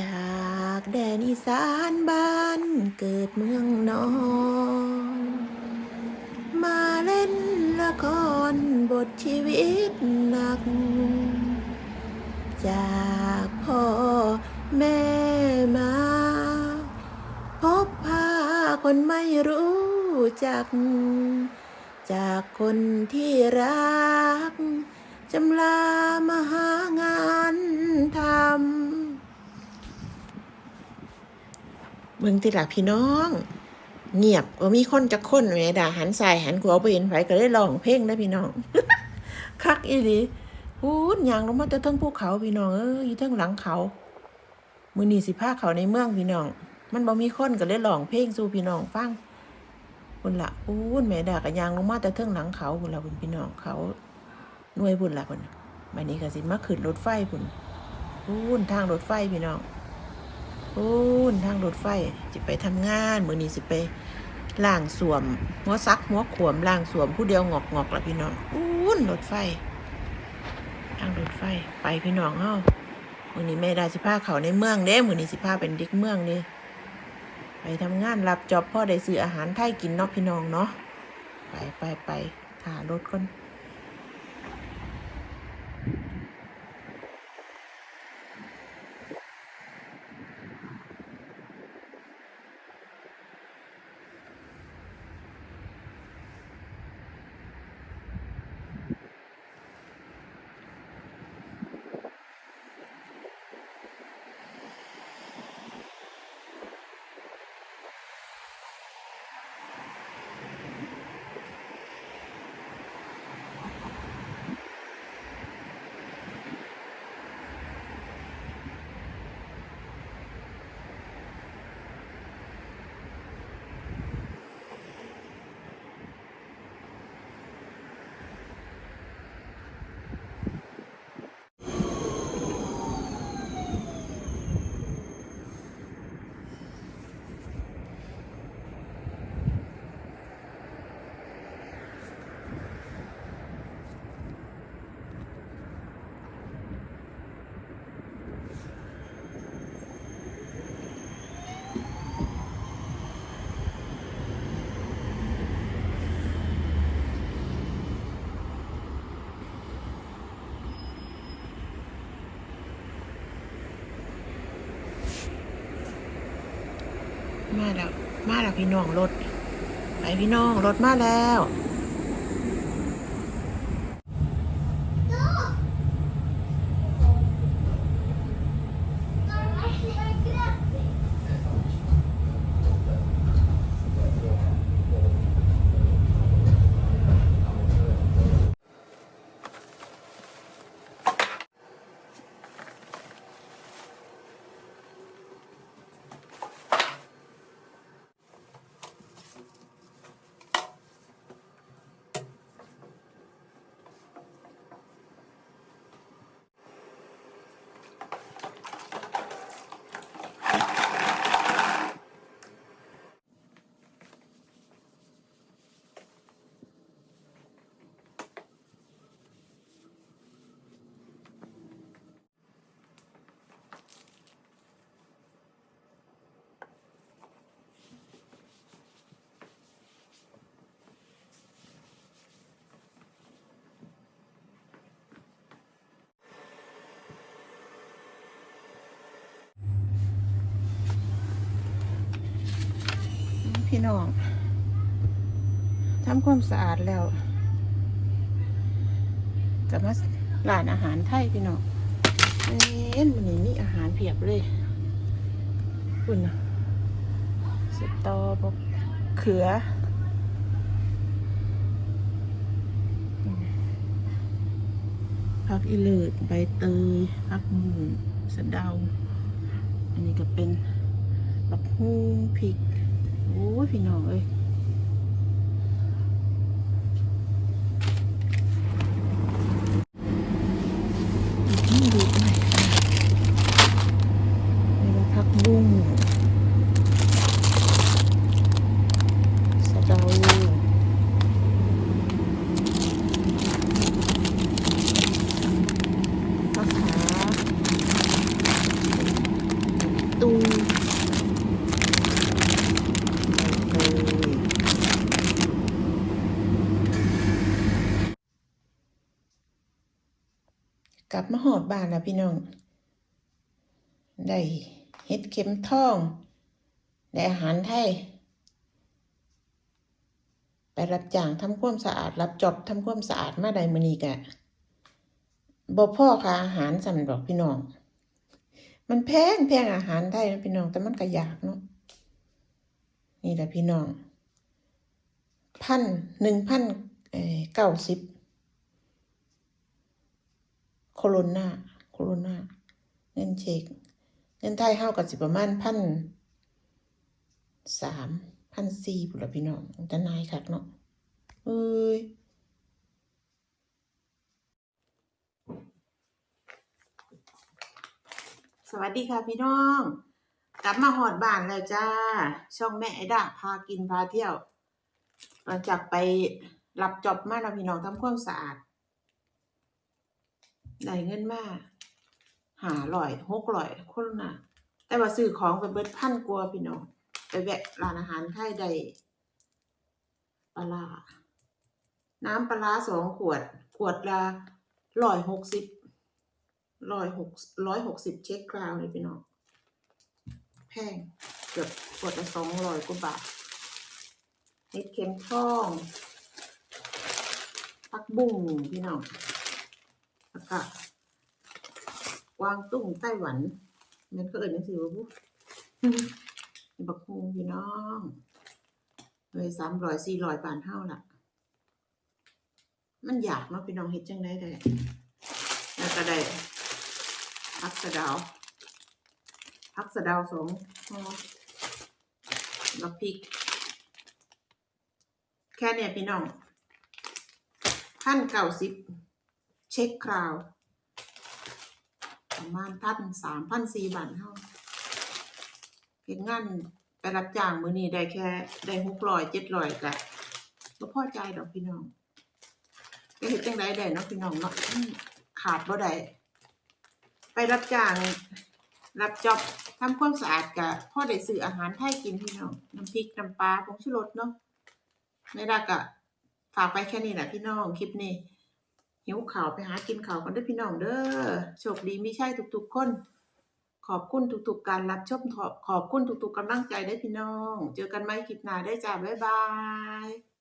จากแดนอีสานบ้านเกิดเมืองนอน มาเล่นละครบทชีวิตหนัก จากพ่อแม่มา พบพาคนไม่รู้จัก จากคนที่รัก จำลามาหางานทำ เมืองติหลักพี่น้อง เงียบว่ามีคนจะค้นแหม่ด่าหันสายหันขวาไปเห็นไผก็ได้ร้องเพลงนะพี่น้อง คักอีหลีพูดยางลงมาแต่เทั้งภูเขาพี่น้องเอ้ยอยู่เทั้งหลังเขา มือนีสิพาเขาในเมืองพี่น้อง มันบ่มีคนก็เลยร้องเพลงสู่พี่น้องฟังพุ่นละพูดแม่ด่าก็ยางลงมาแต่เทั้งหลังเขาพุ่นละพุ่นพี่น้องเขาหน่วยพุ่นละพุ่นบัดนี้ก็สิมาขึ้นรถไฟพุ่นพูนทางรถไฟพี่น้องพู นทางรถไฟสิไปทำงานมือนี้สิไปล่างสวมหัวซักหัวขวมล่างสวมผู้เดียวงอกงอกละพี่น้องพูนรถไฟ ทางรถไฟไปพี่น้องเฮามือนี้แม่ด้สิพาเขาในเมืองเด้มือนี้สิพาเป็นเด็กเมืองเด้ไปทำงานรับจอบพ่อได้ซื้ออาหารไทยกินเนาะพี่น้องเนาะไปไปไปถ่ารถก่อน มาแล้ว มาแล้วพี่น้องรถ ไปพี่น้องรถมาแล้ว พี่น้องทำความสะอาดแล้วกับมาร้านอาหารไทยพี่น้องเอ็นมันนี้มีอาหารเพียบเลยคุณน่ะสตอบอกเขือผักอีเลิดใบเตยผักบุ้งสะเดา อันนี้ก็เป็นบักฮุ้งพริก โอ้ยพี่น้องเอ้ยอืมดูหน่อยค่ะนี่ว่าผักบุ้งสะเดาผักขา กลับมาหอดบ้านแล้วพี่น้อง ได้เฮ็ดเข็มทอง ได้อาหารไทย ไปรับจ้างทำความสะอาด รับจอบทำความสะอาดมาได้มือนี้กะบ่พ่อค่าอาหารสำดอกพี่น้อง มันแพงแพงอาหารไทยนะพี่น้อง แต่มันก็ยากเนาะนี่แหละพี่น้องพันหนึ่งพันเก้าสิบ โคโรนาโคโรนาเงินเช็คเงินไทยเฮากับสิประมาณพันสามพันสี่พุ่นละพี่น้องมันจะนายคักเนาะเอ้ยสวัสดีค่ะพี่น้อง กลับมาหอดบ้านแล้วจ้า ช่องแม่ไอดาพากินพาเที่ยว หลังจากไปรับจอบมาแล้วพี่น้องทำความสะอาด ได้เงินมาหาร่อยหกร่อยคนน่ะ แต่ว่าซื้อของไปเบิดพันกว่าพี่น้องไปแวะร้านอาหารไทยได้ปลา น้ำปลาสองขวด ขวดละร้อยหกสิบร้อยหกร้อยหกสิบเช็คกราวเลยพี่น้องแพงเกือบขวดละสองร้อยกว่าบาทเห็ดเข็มทองผักบุ้งพี่น้อง แล้วก็วางตุ้งไต้หวันมันก็เอิญนังสือว่าบุบักฮงพี่น้องเลยสามร้อยสี่ร้อยบาทเท่าล่ะมันอยากเนาะพี่น้องเฮ็ดจังได้ได้แล้วก็ได้พักสะดาวพักสะดาวสองแล้วพริก แค่เนี่ยพี่น้องพันเก้าสิบ เช็คคราว ประมาณพันสามพันสี่บาทเท่าเฮ็ดงานไปรับจ้างมือนี้ได้แค่ ได้หกร้อยเจ็ดร้อยก็บ่พอใจดอกพี่น้องก็เฮ็ดจังไดได้เนาะพี่น้องเนาะขาดบ่ได้ไปรับจ้างรับจ็อบทำความสะอาดก็พอได้ซื้ออาหารไทยกินพี่น้องน้ำพริกน้ำปลาผงชูรสเนาะไม่ได้ก็ฝากไปแค่นี้แหละพี่น้องคลิปนี้ หิวข่าวไปหากินข่าวกันด้อพี่น้องเด้อโชคดีไม่ใช่ทุกๆคน ขอบคุณทุกๆการรับชมขอบขอบคุณทุกๆกำลังใจได้พี่น้อง เจอกันไหมคลิปหน้าได้จ้าบ๊ายบาย